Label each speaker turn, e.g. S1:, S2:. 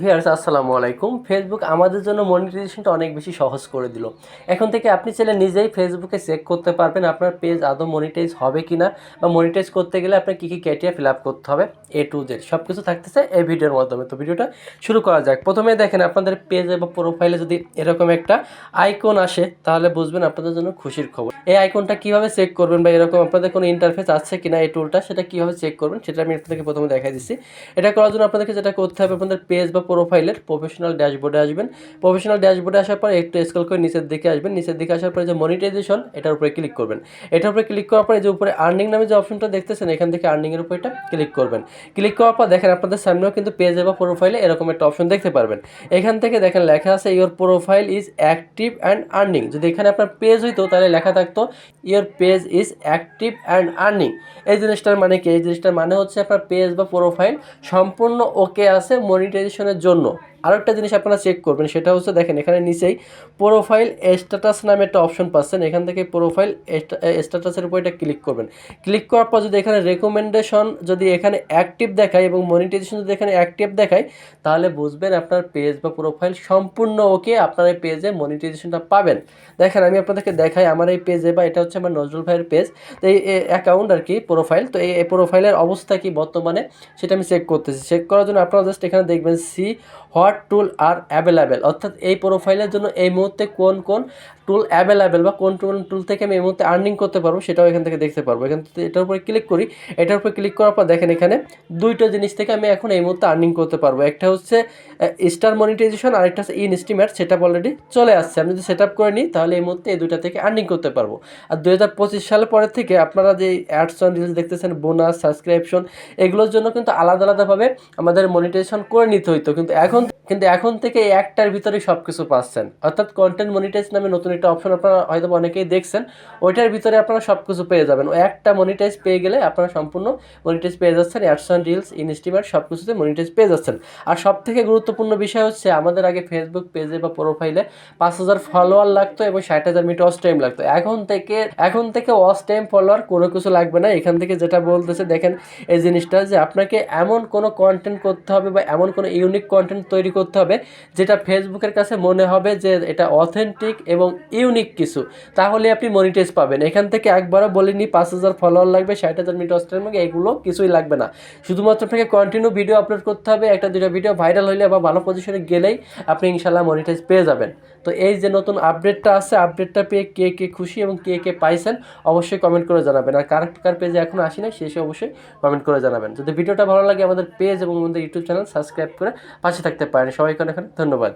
S1: Viewers আসসালামু আলাইকুম। Facebook আমাদের জন্য মনিটাইজেশনটা অনেক বেশি সহজ করে দিল। এখন থেকে আপনি চাইলে নিজেই ফেসবুকে চেক করতে পারবেন আপনার পেজ আদৌ মনিটাইজ হবে কি না বা মনিটাইজ করতে গেলে আপনার কী কী ক্যাটিয়া ফিল আপ করতে হবে এ টু জেড সব কিছু থাকতেছে এই ভিডিওর মাধ্যমে। তো ভিডিওটা শুরু করা যাক। প্রথমে দেখেন আপনাদের পেজে বা প্রোফাইলে যদি এরকম একটা আইকন আসে, তাহলে বুঝবেন আপনাদের জন্য খুশির খবর। এই আইকনটা কীভাবে চেক করবেন বা এরকম আপনাদের কোনো ইন্টারফেস আছে কিনা এই টুলটা সেটা কীভাবে চেক করবেন, সেটা আমি আপনাদেরকে প্রথমে দেখাই দিচ্ছি। এটা করার জন্য আপনাদেরকে যেটা করতে হবে, আপনাদের পেজ বা প্রোফাইলের প্রফেশনাল ড্যাশবোর্ডে আসবেন। প্রফেশনাল ড্যাশবোর্ডে আসার পর একটু স্ক্রল করে নিচের দিকে আসবেন। নিচের দিকে আসার পরে যে মনিটাইজেশন এটার উপরে ক্লিক করবেন। এটার উপরে ক্লিক করার পরে যে উপরে আর্নিং নামে যে অপশনটা দেখতেছেন, এখান থেকে আর্নিংয়ের উপর এটা ক্লিক করবেন। ক্লিক করার পর দেখেন আপনাদের সামনেও কিন্তু পেজে বা প্রোফাইলে এরকম একটা অপশন দেখতে পারবেন। এখান থেকে দেখেন লেখা আছে your profile is active and earning যদি এখানে আপনার পেজ হইতো, তাহলে লেখা থাকতো your page is active and earning এই জিনিসটার মানে কি? এই জিনিসটার মানে হচ্ছে আপনার পেজ বা প্রোফাইল সম্পূর্ণ ওকে আছে মনিটাইজেশনের জন্য আরেকটা জিনিস আপনারা চেক করবেন, সেটা হচ্ছে দেখেন, এখানে নিচেই প্রোফাইল স্ট্যাটাস নামে একটা অপশন পাচ্ছেন, এখান থেকে প্রোফাইল স্ট্যাটাসের উপর এটা ক্লিক করবেন। ক্লিক করার পর যদি এখানে রেকমেন্ডেশন যদি এখানে অ্যাক্টিভ দেখায় এবং মনিটাইজেশন যদি এখানে অ্যাক্টিভ দেখায়, তাহলে বুঝবেন আপনার পেজ বা প্রোফাইল সম্পূর্ণ ওকে আপনার এই পেজে মনিটাইজেশনটা পাবেন। দেখেন, আমি আপনাদেরকে দেখাই আমার এই পেজে বা এটা হচ্ছে আমার নজরুল ভাইয়ের পেজ তো এই অ্যাকাউন্ট আর কি প্রোফাইল তো এই প্রোফাইলের অবস্থা কি বর্তমানে, সেটা আমি চেক করতেছি। চেক করার জন্য আপনারা জাস্ট এখানে দেখবেন see what tool are available অর্থাৎ এই প্রোফাইলের জন্য এই মুহূর্তে কোন কোন টুল অ্যাভেলেবেল বা কোন কোন টুল থেকে আমি এই মুহূর্তে আর্নিং করতে পারব সেটাও এখান থেকে দেখতে পারব। এখান থেকে এটার উপরে ক্লিক করি, এটার উপরে ক্লিক করার পর দেখেন এখানে দুইটা জিনিস থেকে আমি এখন এই মুহূর্তে আর্নিং করতে পারব। একটা হচ্ছে স্টার মনিটাইজেশন আর একটা হচ্ছে ইন স্টিমার সেটা অলরেডি চলে আসছে। আমি যদি সেট আপ করে নিই, তাহলে এই মুহূর্তে এই দুইটা থেকে আর্নিং করতে পারব। আর দু হাজার পঁচিশ সালের পরের থেকে আপনারা যে অ্যাডস অন রিলস দেখতেছেন বোনাস সাবস্ক্রিপশন এগুলোর জন্য কিন্তু আলাদা আলাদাভাবে আমাদের মনিটাইজেশন করে নিতে হইতো। কিন্তু এখন কিন্তু এখন থেকে একটার ভিতরে সব কিছু পাচ্ছেন। অর্থাৎ কন্টেন্ট মনিটাইজ নামে নতুন একটা অপশন আপনারা হয়তো অনেকেই দেখছেন, ওইটার ভিতরে আপনারা সব কিছু পেয়ে যাবেন। ও একটা মনিটাইজ পেয়ে গেলে আপনারা সম্পূর্ণ মনিটাইজ পেয়ে যাচ্ছেন অ্যাডস অন রিলস ইনস্টিমার সব কিছুতে মনিটাইজ পেয়ে যাচ্ছেন। আর সব থেকে গুরুত্বপূর্ণ বিষয় হচ্ছে, আমাদের আগে ফেসবুক পেজে বা প্রোফাইলে পাঁচ হাজার ফলোয়ার লাগতো এবং ষাট হাজার মিনিট ওয়াচ টাইম লাগতো। এখন থেকে এখন থেকে ওয়াচ টাইম ফলোয়ার কোনো কিছু লাগবে না। এখান থেকে যেটা বলতেছে, দেখেন এই জিনিসটা যে আপনাকে এমন কোনো কন্টেন্ট করতে হবে বা এমন কোনো ইউনিক কন্টেন্ট তৈরি করতে হবে, যেটা ফেসবুকের কাছে মনে হবে যে এটা অথেন্টিক এবং ইউনিক কিছু। তাহলে আপনি মনিটাইজ পাবেন। এখান থেকে একবারও বলিনি, পাঁচ হাজার ফলোয়ার লাগবে, ষাট হাজার মিনিট অস্ট্রেন লাগে এগুলো কিছুই লাগবে না। শুধুমাত্র আপনাকে কন্টিনিউ ভিডিও আপলোড করতে হবে, একটা দুটো ভিডিও ভাইরাল হলে বা ভালো পজিশনে গেলেই আপনি ইনশাল্লাহ মনিটাইজ পেয়ে যাবেন। তো এই যে নতুন আপডেটটা আছে আপডেটটা পেয়ে কে কে খুশি এবং কে কে পাইছেন অবশ্যই কমেন্ট করে জানাবেন। আর কার কার পেজে এখন আসি না শেষে অবশ্যই কমেন্ট করে জানাবেন। যদি ভিডিওটা ভালো লাগে আমাদের পেজ এবং আমাদের ইউটিউব চ্যানেল সাবস্ক্রাইব করে পাশে থাকতে পারেন। সবাইকে অনেক ধন্যবাদ।